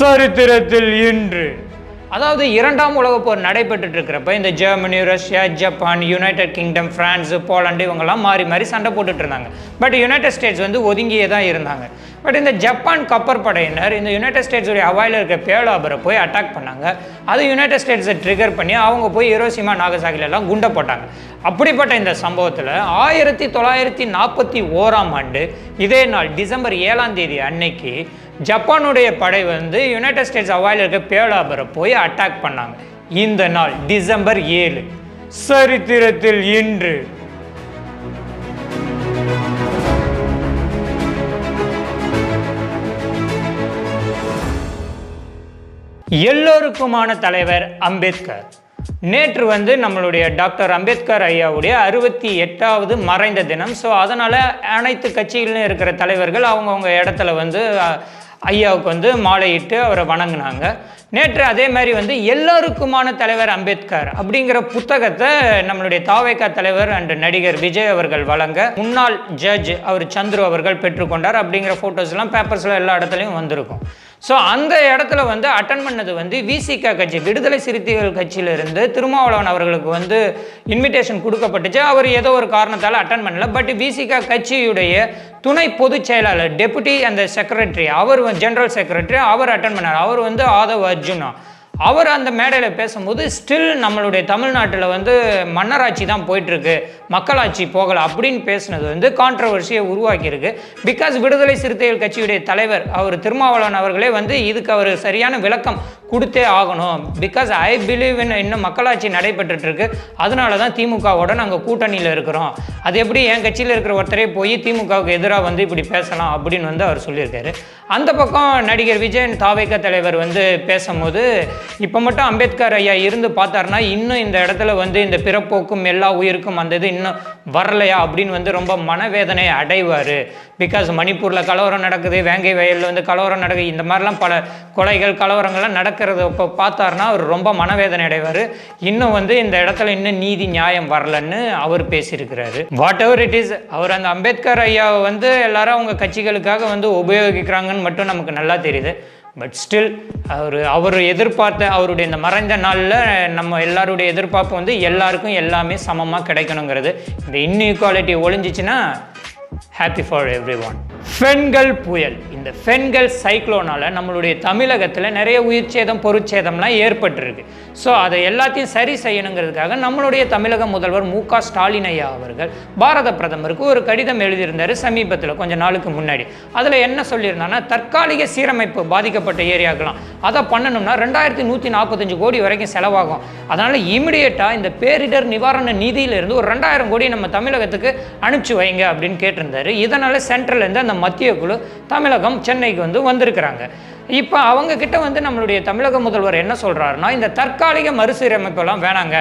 சரித்திரத்தில் இன்று. அதாவது இரண்டாம் உலகப் போர் நடைபெற்றுட்டு இருக்கிறப்ப இந்த Germany Russia Japan United Kingdom France Poland இவங்கெல்லாம் மாறி மாறி சண்டை போட்டுட்டு இருந்தாங்க பட் யுனைடெட் ஸ்டேட்ஸ் வந்து ஒதுங்கியே தான் இருந்தாங்க. பட் இந்த ஜப்பான் கப்பற்படையினர் இந்த யுனைடெட் ஸ்டேட்ஸுடைய அவாயில் இருக்க பேலாபரை போய் அட்டாக் பண்ணாங்க. அது யுனைடெட் ஸ்டேட்ஸை ட்ரிகர் பண்ணி அவங்க போய் ஹிரோஷிமா நாகசாகிலெல்லாம் குண்டை போட்டாங்க. அப்படிப்பட்ட இந்த சம்பவத்தில் ஆயிரத்தி தொள்ளாயிரத்தி நாற்பத்தி ஓராம் ஆண்டு இதே நாள் டிசம்பர் ஏழாம் தேதி அன்னைக்கு ஜப்பானுடைய படை வந்து யுனைடெட் ஸ்டேட்ஸ் அவாயில் இருக்க பேலாபரை போய் அட்டாக் பண்ணாங்க. இந்த நாள் டிசம்பர் ஏழு. சரித்திரத்தில் இன்று. எல்லோருக்குமான தலைவர் அம்பேத்கர். நேற்று வந்து நம்மளுடைய டாக்டர் அம்பேத்கர் ஐயாவுடைய அறுபத்தி எட்டாவது மறைந்த தினம். ஸோ அதனால் அனைத்து கட்சிகளிலும் இருக்கிற தலைவர்கள் அவங்கவுங்க இடத்துல வந்து ஐயாவுக்கு வந்து மாலையிட்டு அவரை வணங்கினாங்க. நேற்று அதே மாதிரி வந்து எல்லோருக்குமான தலைவர் அம்பேத்கர் அப்படிங்கிற புத்தகத்தை நம்மளுடைய தாவேக்கா தலைவர் அண்ட் நடிகர் விஜய் அவர்கள் வழங்க முன்னாள் ஜட்ஜ் அவர் சந்துரு அவர்கள் பெற்றுக்கொண்டார் அப்படிங்கிற ஃபோட்டோஸ்லாம் பேப்பர்ஸில் எல்லா இடத்துலையும் வந்திருக்கும். ஸோ அந்த இடத்துல வந்து அட்டன் பண்ணது வந்து விசிகா கட்சி விடுதலை சிறுத்தைகள் கட்சியிலிருந்து திருமாவளவன் அவர்களுக்கு வந்து இன்விடேஷன் கொடுக்கப்பட்டுச்சு. அவர் ஏதோ ஒரு காரணத்தால் அட்டன் பண்ணல. பட் விசிகா கட்சியுடைய துணை பொதுச் செயலாளர் டெபுட்டி அந்த செக்ரட்டரி அவர் ஜெனரல் செக்ரட்டரி அவர் அட்டன் பண்ணார். அவர் வந்து ஆதவ் அர்ஜுனா. அவர் அந்த மேடையில் பேசும்போது ஸ்டில் நம்மளுடைய தமிழ்நாட்டில் வந்து மன்னராட்சி தான் போயிட்டுருக்கு. மக்களாட்சி போகலை. அப்படின்னு பேசுனது வந்து கான்ட்ரவர்சியை உருவாக்கியிருக்கு. பிகாஸ் விடுதலை சிறுத்தைகள் கட்சியுடைய தலைவர் அவர் திருமாவளவன் அவர்களே வந்து இதுக்கு அவர் சரியான விளக்கம் கொடுத்தே ஆகணும். பிகாஸ் ஐ பிலீவ் இன் இன்னும் மக்களாட்சி நடைபெற்றுட்ருக்கு அதனால தான் திமுகவோட நாங்கள் கூட்டணியில் இருக்கிறோம். அது எப்படி என் கட்சியில் இருக்கிற ஒருத்தரே போய் திமுகவுக்கு எதிராக வந்து இப்படி பேசலாம் அப்படின்னு வந்து அவர் சொல்லியிருக்காரு. அந்த பக்கம் நடிகர் விஜயன் தாவேக தலைவர் வந்து பேசும்போது இப்போ மட்டும் அம்பேத்கர் ஐயா இருந்து பார்த்தாருன்னா இன்னும் இந்த இடத்துல வந்து இந்த பிறப்போக்கும் எல்லா உயிருக்கும் அந்த இது இன்னும் வரலையா அப்படின்னு வந்து ரொம்ப மனவேதனை அடைவார். பிகாஸ் மணிப்பூரில் கலவரம் நடக்குது வேங்கை வயலில் வந்து கலவரம் நடக்குது இந்த மாதிரிலாம் பல கொலைகள் கலவரங்கள்லாம் நடக்கிறத இப்போ பார்த்தாருன்னா அவர் ரொம்ப மனவேதனை அடைவார். இன்னும் வந்து இந்த இடத்துல இன்னும் நீதி நியாயம் வரலன்னு அவர் பேசியிருக்கிறாரு. வாட் எவர் இட் இஸ் அவர் அந்த அம்பேத்கர் ஐயாவை வந்து எல்லாரும் அவங்க கட்சிகளுக்காக வந்து உபயோகிக்கிறாங்கன்னு மட்டும் நமக்கு நல்லா தெரியுது. பட் ஸ்டில் அவர் அவர் எதிர்பார்த்த அவருடைய இந்த மறைந்த நாளில் நம்ம எல்லாருடைய எதிர்பார்ப்பு வந்து எல்லாருக்கும் எல்லாமே சமமாக கிடைக்கணுங்கிறது. இந்த இன்இக்வாலிட்டி ஒழிஞ்சிச்சுன்னா ஹாப்பி ஃபார் எவ்ரி ஒன் பெண்கள் புயல். இந்த ஃபென்கல் சைக்ளோனால் நம்மளுடைய தமிழகத்தில் நிறைய உயிர் சேதம் பொருட்சேதம்லாம் ஏற்பட்டிருக்கு. ஸோ அதை எல்லாத்தையும் சரி செய்யணுங்கிறதுக்காக நம்மளுடைய தமிழக முதல்வர் மு க. ஸ்டாலின் ஐயா அவர்கள் பாரத பிரதமருக்கு ஒரு கடிதம் எழுதியிருந்தார் சமீபத்தில் கொஞ்ச நாளுக்கு முன்னாடி. அதில் என்ன சொல்லியிருந்தாங்கன்னா தற்காலிக சீரமைப்பு பாதிக்கப்பட்ட ஏரியாக்கெலாம் அதை பண்ணணும்னா ரெண்டாயிரத்தி நூற்றி நாற்பத்தஞ்சு கோடி வரைக்கும் செலவாகும். அதனால் இமிடியேட்டாக இந்த பேரிடர் நிவாரண நிதியிலிருந்து ஒரு ரெண்டாயிரம் கோடி நம்ம தமிழகத்துக்கு அனுப்பிச்சு வைங்க அப்படின்னு கேட்டிருந்தாரு. இதனால் சென்ட்ரல்லேருந்து அந்த மத்திய குழு தமிழகம் சென்னைக்கு வந்து வந்திருக்கிறாங்க. இப்போ அவங்க கிட்ட வந்து நம்மளுடைய தமிழக முதல்வர் என்ன சொல்றாருன்னா இந்த தற்காலிக மறுசீரமைப்பெல்லாம் வேணாங்க.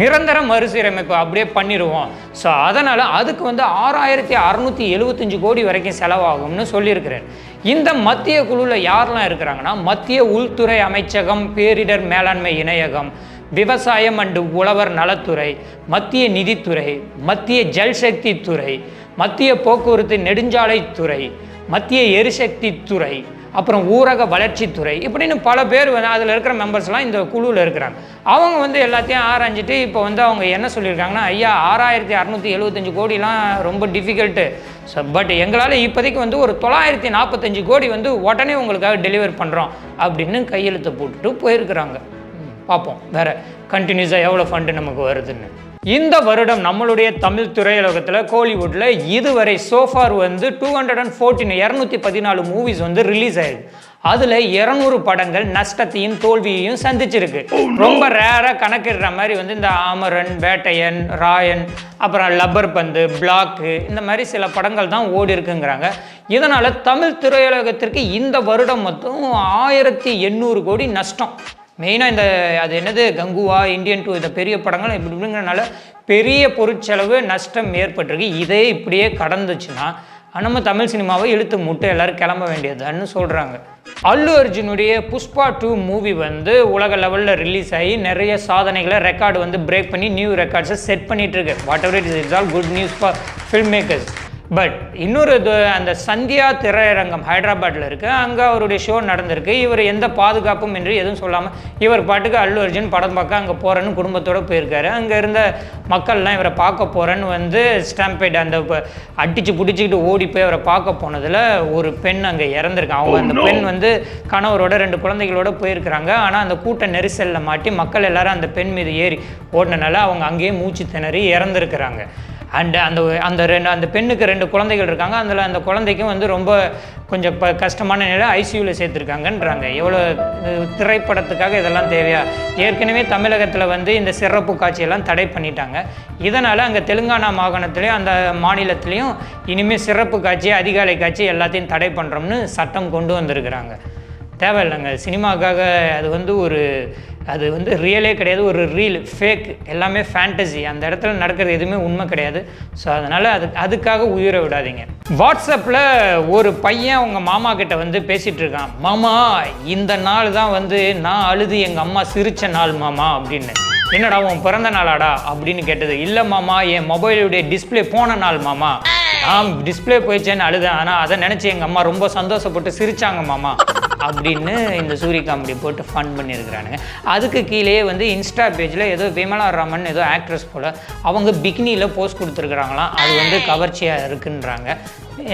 நிரந்தர மறுசீரமைப்பு அப்படியே பண்ணிடுவோம் ஸோ அதனால் அதுக்கு வந்து ஆறாயிரத்தி அறநூற்றி எழுபத்தஞ்சு கோடி வரைக்கும் செலவாகும்னு சொல்லியிருக்கிறார். இந்த மத்திய குழுவில் யாரெல்லாம் இருக்கிறாங்கன்னா மத்திய உள்துறை அமைச்சகம் பேரிடர் மேலாண்மை இணையகம் விவசாயம் அண்டு உழவர் நலத்துறை மத்திய நிதித்துறை மத்திய ஜல்சக்தி துறை மத்திய போக்குவரத்து நெடுஞ்சாலைத்துறை மத்திய எரிசக்தி துறை அப்புறம் ஊரக வளர்ச்சித்துறை இப்படின்னு பல பேர் வந்து அதில் இருக்கிற மெம்பர்ஸ்லாம் இந்த குழுவில் இருக்கிறாங்க. அவங்க வந்து எல்லாத்தையும் ஆராய்ஞ்சிட்டு இப்போ வந்து அவங்க என்ன சொல்லியிருக்காங்கன்னா ஐயா ஆறாயிரத்தி அறநூற்றி எழுபத்தஞ்சு கோடிலாம் ரொம்ப டிஃபிகல்ட்டு ஸோ பட் எங்களால் இப்போதைக்கு வந்து ஒரு தொள்ளாயிரத்தி நாற்பத்தஞ்சு கோடி வந்து உடனே உங்களுக்காக டெலிவர் பண்ணுறோம் அப்படின்னு கையெழுத்து போட்டுட்டு போயிருக்கிறாங்க. பார்ப்போம் வேறு கண்டினியூஸாக எவ்வளோ ஃபண்டு நமக்கு வருதுன்னு. இந்த வருடம் நம்மளுடைய தமிழ் திரையுலகத்தில் கோலிவுட்டில் இதுவரை சோஃபார் வந்து டூ ஹண்ட்ரட் அண்ட் ஃபோர்டீன் இரநூத்தி பதினாலு மூவிஸ் வந்து ரிலீஸ் ஆயிருக்கு. அதில் இரநூறு படங்கள் நஷ்டத்தையும் தோல்வியையும் சந்திச்சிருக்கு. ரொம்ப ரேராக கணக்கிடுற மாதிரி வந்து இந்த ஆமரன் வேட்டையன் ராயன் அப்புறம் லப்பர் பந்து பிளாக்கு இந்த மாதிரி சில படங்கள் தான் ஓடி இருக்குங்கிறாங்க. இதனால் தமிழ் திரையுலகத்திற்கு இந்த வருடம் மொத்தம் ஆயிரத்தி எண்ணூறு கோடி நஷ்டம். மெயினாக இந்த அது என்னது? கங்குவா இந்தியன் டூ இந்த பெரிய படங்கள் இப்படி இப்படிங்கிறனால பெரிய பொருட்செலவு நஷ்டம் ஏற்பட்டிருக்கு. இதே இப்படியே கடந்துச்சுன்னா நம்ம தமிழ் சினிமாவை இழுத்து முட்டை எல்லாரும் கிளம்ப வேண்டியதுன்னு சொல்கிறாங்க அல்லு அர்ஜுனுடைய புஷ்பா டூ மூவி வந்து உலக லெவலில் ரிலீஸ் ஆகி நிறைய சாதனைகளை ரெக்கார்டு வந்து பிரேக் பண்ணி நியூ ரெக்கார்ட்ஸை set பண்ணிகிட்ருக்கு whatever it is all good news for filmmakers but இன்னொரு அந்த சந்தியா திரையரங்கம் ஹைதராபாத்தில் இருக்குது அங்கே அவருடைய ஷோ நடந்திருக்கு. இவர் எந்த பாதுகாப்பும் இன்றி எதுவும் சொல்லாமல் இவர் பாட்டுக்கு அல்லு அர்ஜுன் படம் பார்க்க அங்கே போகிறேன்னு குடும்பத்தோடு போயிருக்காரு. அங்கே இருந்த மக்கள்லாம் இவரை பார்க்க போகிறேன்னு வந்து ஸ்டாம்பேட் அந்த அடித்து பிடிச்சிக்கிட்டு ஓடி போய் அவரை பார்க்க போனதில் ஒரு பெண் அங்கே இறந்துருக்காங்க அவங்க அந்த பெண் வந்து கணவரோட ரெண்டு குழந்தைகளோட போயிருக்கிறாங்க. ஆனால் அந்த கூட்ட நெரிசலில் மாட்டி மக்கள் எல்லாரும் அந்த பெண் மீது ஏறி ஓடினனால அவங்க அங்கேயே மூச்சு திணறி இறந்துருக்கிறாங்க. அண்டு அந்த அந்த ரெண்டு அந்த பெண்ணுக்கு ரெண்டு குழந்தைகள் இருக்காங்க. அதில் அந்த குழந்தைக்கும் வந்து ரொம்ப கொஞ்சம் ப கஷ்டமான நிலை ஐசியூவில் சேர்த்துருக்காங்கன்றாங்க. எவ்வளோ திரைப்படத்துக்காக இதெல்லாம் தேவையா? ஏற்கனவே தமிழகத்தில் வந்து இந்த சிறப்பு காட்சியெல்லாம் தடை பண்ணிட்டாங்க. இதனால் அங்கே தெலுங்கானா மாகாணத்துலேயும் அந்த மாநிலத்திலையும் இனிமேல் சிறப்பு காட்சி அதிகாலை காட்சி எல்லாத்தையும் தடை பண்ணுறோம்னு சட்டம் கொண்டு வந்திருக்கிறாங்க. தேவையில்லைங்க. சினிமாக்காக அது வந்து ஒரு அது வந்து ரியலே கிடையாது ஒரு ரீல் ஃபேக் எல்லாமே ஃபேண்டசி அந்த இடத்துல நடக்கிறது எதுவுமே உண்மை கிடையாது. ஸோ அதனால் அது அதுக்காக உயிரை விடாதீங்க. வாட்ஸ்அப்பில் ஒரு பையன் அவங்க மாமா கிட்ட வந்து பேசிகிட்டு இருக்கான். மாமா இந்த நாள் தான் வந்து நான் அழுது எங்கள் அம்மா சிரித்த நாள் மாமா அப்படின்னு. என்னடா உன் பிறந்த நாளாடா? அப்படின்னு கேட்டது. இல்லை மாமா என் மொபைலுடைய டிஸ்பிளே போன நாள் மாமா. நான் டிஸ்பிளே போயிடுச்சேன்னு அழுதேன். ஆனால் அதை நினச்சி எங்கள் அம்மா ரொம்ப சந்தோஷப்பட்டு சிரித்தாங்க மாமா. அப்படின்னு இந்த சூரிய காமெடி போட்டு ஃபன் பண்ணியிருக்கிறானுங்க. அதுக்கு கீழே வந்து இன்ஸ்டா பேஜில் ஏதோ விமலா ராமன் ஏதோ ஆக்ட்ரஸ் போல் அவங்க பிக்னியில் போஸ்ட் கொடுத்துருக்குறாங்களாம். அது வந்து கவர்ச்சியாக இருக்குன்றாங்க.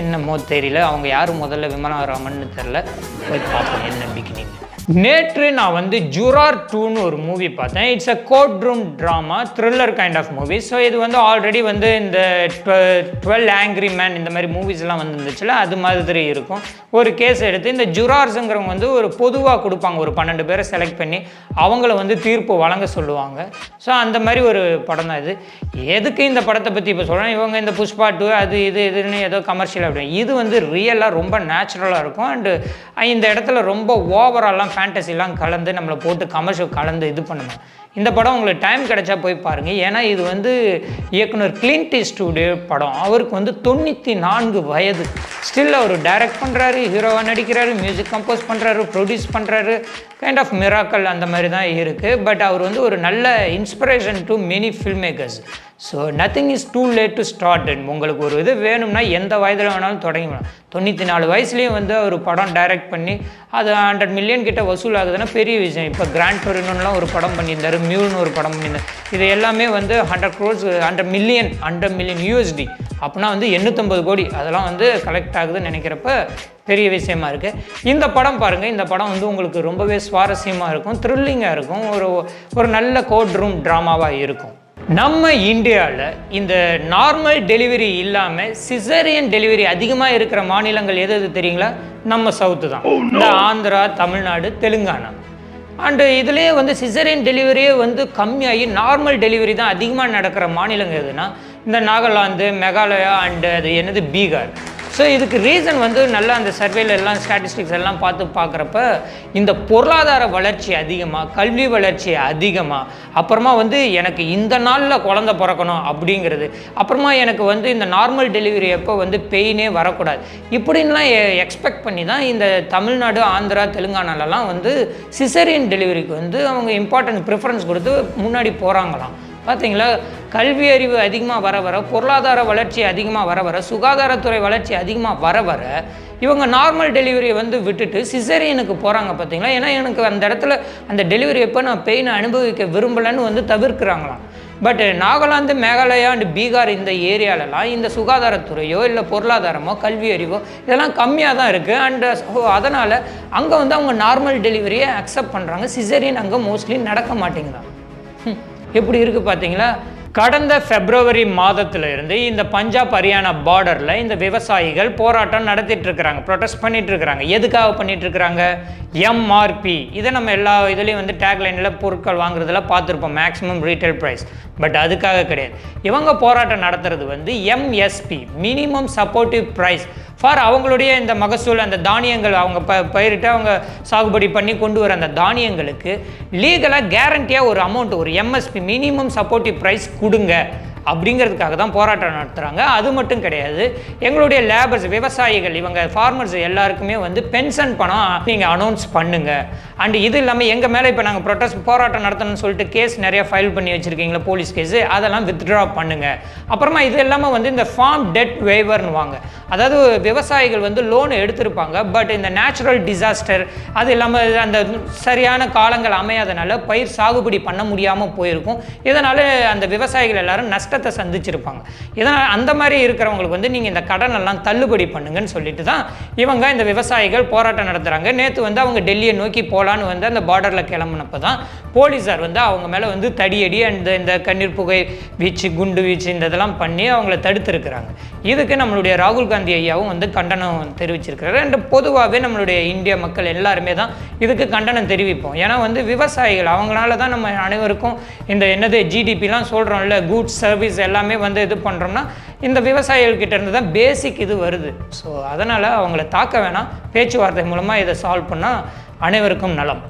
என்னமோ தெரியல. அவங்க யார் முதல்ல விமானம் ராமன்னு தெரில போய் பார்ப்போம். என்ன பிகினிங் நேற்று நான் வந்து ஜுரார் டூன்னு ஒரு மூவி பார்த்தேன். It's a courtroom drama thriller kind of movie so இது வந்து ஆல்ரெடி வந்து இந்த டுவெல் ஆங்க்ரி மேன் இந்த மாதிரி மூவிஸ்லாம் வந்துருந்துச்சுல அது மாதிரி இருக்கும். ஒரு கேஸ் எடுத்து இந்த ஜுரார்ஸுங்கிறவங்க வந்து ஒரு பொதுவாக கொடுப்பாங்க. ஒரு பன்னெண்டு பேரை செலக்ட் பண்ணி அவங்கள வந்து தீர்ப்பு வழங்க சொல்லுவாங்க. ஸோ அந்த மாதிரி ஒரு படம் தான் இது. எதுக்கு இந்த படத்தை பற்றி இப்போ சொல்கிறேன் இவங்க இந்த புஷ்பா டூ அது இது இதுன்னு ஏதோ கமர்ஷியல் அப்படின்னு இது வந்து ரியலாக ரொம்ப நேச்சுரலாக இருக்கும். அண்டு இந்த இடத்துல ரொம்ப ஓவராலாம் ஃபேண்டசிலாம் கலந்து நம்மளை போட்டு கமர்ஷியல் கலந்து இது பண்ணணும் இந்த படம் உங்களுக்கு டைம் கிடைச்சா போய் பாருங்கள் ஏன்னா இது வந்து இயக்குனர் கிளின்ட் ஸ்டூடியோ படம். அவருக்கு வந்து தொண்ணூற்றி நான்கு வயது. ஸ்டில் அவர் டைரக்ட் பண்ணுறாரு ஹீரோவாக நடிக்கிறாரு மியூசிக் கம்போஸ் பண்ணுறாரு ப்ரொடியூஸ் பண்ணுறாரு கைண்ட் ஆஃப் மிராக்கல் அந்த மாதிரி தான் இருக்குது பட் அவர் வந்து ஒரு நல்ல inspiration to many film makers so nothing is too late to start உங்களுக்கு ஒரு இது வேணும்னா எந்த வயதில் வேணாலும் தொடங்கலாம் தொண்ணூற்றி நாலு வயசுலேயும் வந்து அவர் படம் டைரக்ட் பண்ணி அது ஹண்ட்ரட் மில்லியன் கிட்ட வசூல் ஆகுதுன்னா பெரிய விஷயம். இப்போ கிராண்ட் டொரினோன்லாம் ஒரு படம் பண்ணியிருந்தாரு மியூன்னு ஒரு படம் பண்ணியிருந்தார். இது எல்லாமே வந்து hundred crores hundred million hundred million USD அப்படின்னா வந்து எண்ணூற்றம்பது கோடி. அதெல்லாம் வந்து கலெக்ட் ஆகுதுன்னு நினைக்கிறப்ப பெரிய விஷயமா இருக்குது இந்த படம் பாருங்கள் இந்த படம் வந்து உங்களுக்கு ரொம்பவே சுவாரஸ்யமாக இருக்கும் த்ரில்லிங்காக இருக்கும். ஒரு ஒரு நல்ல கோட் ரூம் ட்ராமாவாக இருக்கும். நம்ம இந்தியாவில் இந்த நார்மல் டெலிவரி இல்லாமல் சிசரியன் டெலிவரி அதிகமாக இருக்கிற மாநிலங்கள் எது எது தெரியுங்களா? நம்ம சவுத்து தான். இந்த ஆந்திரா தமிழ்நாடு தெலுங்கானா. அண்டு இதுலேயே வந்து சிசரியன் டெலிவரியே வந்து கம்மியாகி நார்மல் டெலிவரி தான் அதிகமாக நடக்கிற மாநிலங்கள் எதுனா இந்த நாகாலாந்து மெகாலயா அண்டு அது என்னது பீகார். ஸோ இதுக்கு ரீசன் வந்து நல்லா அந்த சர்வேல எல்லாம் ஸ்டாட்டிஸ்டிக்ஸ் எல்லாம் பார்த்து பார்க்குறப்ப இந்த பொருளாதார வளர்ச்சி அதிகமாக கல்வி வளர்ச்சி அதிகமாக அப்புறமா வந்து எனக்கு இந்த நாளில் குழந்த பிறக்கணும் அப்படிங்கிறது அப்புறமா எனக்கு வந்து இந்த நார்மல் டெலிவரி அப்போ வந்து பெயினே வரக்கூடாது. இப்படின்லாம் எக்ஸ்பெக்ட் பண்ணி தான் இந்த தமிழ்நாடு ஆந்திரா தெலுங்கானாலலாம் வந்து சிசரியன் டெலிவரிக்கு வந்து அவங்க இம்பார்ட்டன்ட் ப்ரிஃபரன்ஸ் கொடுத்து முன்னாடி போகிறாங்களாம் பார்த்தீங்களா கல்வி அறிவு அதிகமாக வர வர பொருளாதார வளர்ச்சி அதிகமாக வர வர சுகாதாரத்துறை வளர்ச்சி அதிகமாக வர வர இவங்க நார்மல் டெலிவரியை வந்து விட்டுட்டு சிசரியனுக்கு போகிறாங்க பார்த்தீங்களா ஏன்னா எனக்கு அந்த இடத்துல அந்த டெலிவரி எப்போ நான் பெயினை அனுபவிக்க விரும்பலைன்னு வந்து தவிர்க்கிறாங்களாம். பட் நாகாலாந்து மேகாலயா அண்ட் பீகார் இந்த ஏரியாலலாம் இந்த சுகாதாரத்துறையோ இல்லை பொருளாதாரமோ கல்வி அறிவோ இதெல்லாம் கம்மியாக தான் இருக்குது அண்ட் அதனால் அங்கே வந்து அவங்க நார்மல் டெலிவரியை அக்செப்ட் பண்ணுறாங்க சிசரியன் அங்கே மோஸ்ட்லி நடக்க மாட்டேங்குதான் எப்படி இருக்குது பார்த்தீங்களா கடந்த பிப்ரவரி மாதத்திலிருந்து இந்த பஞ்சாப் ஹரியானா பார்டரில் இந்த விவசாயிகள் போராட்டம் நடத்திட்டு இருக்கிறாங்க ப்ரொடெஸ்ட் பண்ணிட்டு இருக்கிறாங்க எதுக்காக பண்ணிட்டு இருக்கிறாங்க எம்ஆர்பி இதை நம்ம எல்லா இதுலேயும் வந்து டேக்லைனில் பொருட்கள் வாங்குறதுல பார்த்துருப்போம் மேக்ஸிமம் ரீட்டைல் ப்ரைஸ் பட் அதுக்காக கிடையாது. இவங்க போராட்டம் நடத்துறது வந்து MSP minimum supportive price for அவங்களுடைய இந்த மகசூல் அந்த தானியங்கள் அவங்க ப பயிரிட்டு அவங்க சாகுபடி பண்ணி கொண்டு வர அந்த தானியங்களுக்கு லீகலாக கேரண்டியாக ஒரு அமௌண்ட் ஒரு எம்எஸ்பி மினிமம் சப்போர்ட்டிவ் ப்ரைஸ் கொடுங்க. அப்படிங்கிறதுக்காக தான் போராட்டம் நடத்துகிறாங்க அது மட்டும் கிடையாது. எங்களுடைய லேபர்ஸ் விவசாயிகள் இவங்க ஃபார்மர்ஸ் எல்லாருக்குமே வந்து பென்ஷன் பணம் நீங்கள் அனௌன்ஸ் பண்ணுங்க. அண்ட் இது இல்லாமல் எங்கள் மேலே இப்போ நாங்கள் ப்ரொட்டஸ்ட் போராட்டம் நடத்தணும்னு சொல்லிட்டு கேஸ் நிறைய ஃபைல் பண்ணி வச்சுருக்கீங்களா போலீஸ் கேஸு அதெல்லாம் வித்ட்ரா பண்ணுங்க. அப்புறமா இது இல்லாமல் வந்து இந்த ஃபார்ம் டெட் வேவர்னு வாங்க அதாவது விவசாயிகள் வந்து லோன் எடுத்திருப்பாங்க பட் இந்த நேச்சுரல் டிசாஸ்டர் அது இல்லாமல் அந்த சரியான காலங்கள் அமையாதனால பயிர் சாகுபடி பண்ண முடியாமல் போயிருக்கும். இதனால் அந்த விவசாயிகள் எல்லாரும் நஷ்டத்தை சந்திச்சிருப்பாங்க. இதனால் அந்த மாதிரி இருக்கிறவங்களுக்கு வந்து நீங்கள் இந்த கடன் எல்லாம் தள்ளுபடி பண்ணுங்கன்னு சொல்லிட்டு தான் இவங்க இந்த விவசாயிகள் போராட்டம் நடத்துகிறாங்க நேற்று வந்து அவங்க டெல்லியை நோக்கி போகலான்னு வந்து அந்த பார்டரில் கிளம்புனப்போ தான் போலீஸார் வந்து அவங்க மேலே வந்து தடியடி அந்த இந்த கண்ணீர் புகை வீச்சு குண்டு வீச்சு இந்த இதெல்லாம் பண்ணி அவங்கள தடுத்துருக்குறாங்க. இதுக்கு நம்மளுடைய ராகுல் காந்தி ஐயாவும் வந்து கண்டனம் தெரிவிச்சிருக்கிறாரு. அண்ட் பொதுவாகவே நம்மளுடைய இந்திய மக்கள் எல்லாருமே தான் இதுக்கு கண்டனம் தெரிவிப்போம். ஏன்னா வந்து விவசாயிகள் அவங்களால தான் நம்ம அனைவருக்கும் இந்த என்னது ஜிடிபிலாம் சொல்கிறோம்ல குட்ஸ் சர்வீஸ் எல்லாமே வந்து இது பண்ணுறோம்னா இந்த விவசாயிகள்கிட்ட இருந்து தான் பேசிக் இது வருது. ஸோ அதனால் அவங்கள தாக்க வேணாம். பேச்சுவார்த்தை மூலமாக இதை சால்வ் பண்ணால் அனைவருக்கும் நலம்.